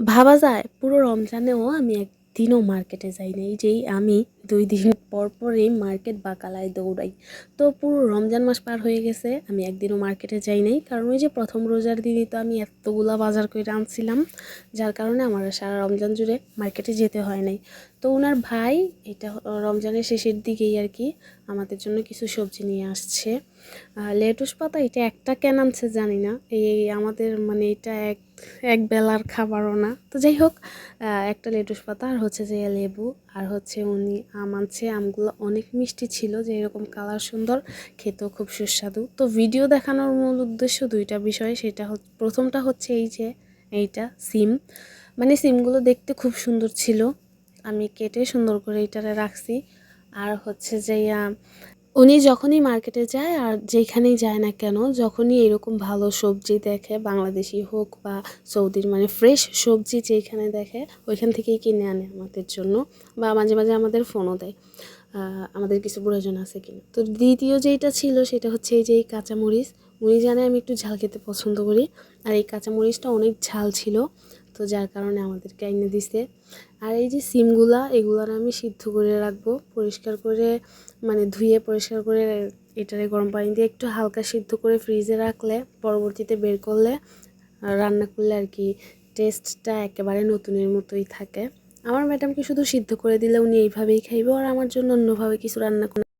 ভাবা যায়, পুরো রমজানেও আমি একদিনও মার্কেটে যাই নাই, যেই আমি দুই দিন পর পরই মার্কেট বা কালায় দৌড়াই। তো পুরো রমজান মাস পার হয়ে গেছে, আমি একদিনও মার্কেটে যাই নাই, কারণ ওই যে প্রথম রোজার দিনই তো আমি এতগুলা বাজার করে আনছিলাম, যার কারণে আমার সারা রমজান জুড়ে মার্কেটে যেতে হয় নাই। তো ওনার ভাই, এটা রমজানের শেষের দিকেই আর কি, আমাদের জন্য কিছু সবজি নিয়ে আসছে। লেটুস পাতা, এটা একটা কেন আনছে জানি না। এই আমাদের মানে এটা এক এক বেলার খাবারও না। তো যাই হোক একটা লেটুস পাতা, আর হচ্ছে যে লেবু, আর হচ্ছে উনি আম আনছে। আমগুলো অনেক মিষ্টি ছিল, যে এরকম কালার সুন্দর, খেতেও খুব সুস্বাদু। তো ভিডিও দেখানোর মূল উদ্দেশ্য দুইটা বিষয়, সেটা প্রথমটা হচ্ছে এই যে, এইটা, সিম। মানে সিমগুলো দেখতে খুব সুন্দর ছিল। আমি কেটে সুন্দর করে এটারে রাখছি। আর হচ্ছে যে উনি যখনই মার্কেটে যায় আর যেখানেই যায় না কেন, যখনই এরকম ভালো সবজি দেখে, বাংলাদেশি হোক বা সৌদির মানে ফ্রেশ সবজি যেখানে দেখে, ওইখান থেকেই কিনে আনে আমাদের জন্য বা মাঝে মাঝে আমাদের ফোনও দেয়। আমাদের কিছু প্রয়োজন আছে কিনা। তো দ্বিতীয় যেইটা ছিল সেটা হচ্ছে এই যে, এই কাঁচামরিচ। উনি জানে আমি একটু ঝাল খেতে পছন্দ করি। আর এই কাঁচামরিচটা অনেক ঝাল ছিল। তো যার কারণে আমাদেরকে এনে দিছে। আর এই যে সিমগুলা, এগুলার আমি সিদ্ধ করে রাখব, পরিষ্কার করে মানে ধুয়ে পরিষ্কার করে এটারে গরম পানি দিয়ে একটু হালকা সিদ্ধ করে ফ্রিজে রাখলে, পরবর্তীতে বের করলে রান্না করলে আর কি টেস্টটা একেবারে নতুনের মতোই থাকে। আমার ম্যাডামকে শুধু সিদ্ধ করে দিলে উনি এইভাবেই খাইবে, আর আমার জন্য অন্যভাবে কিছু রান্না করে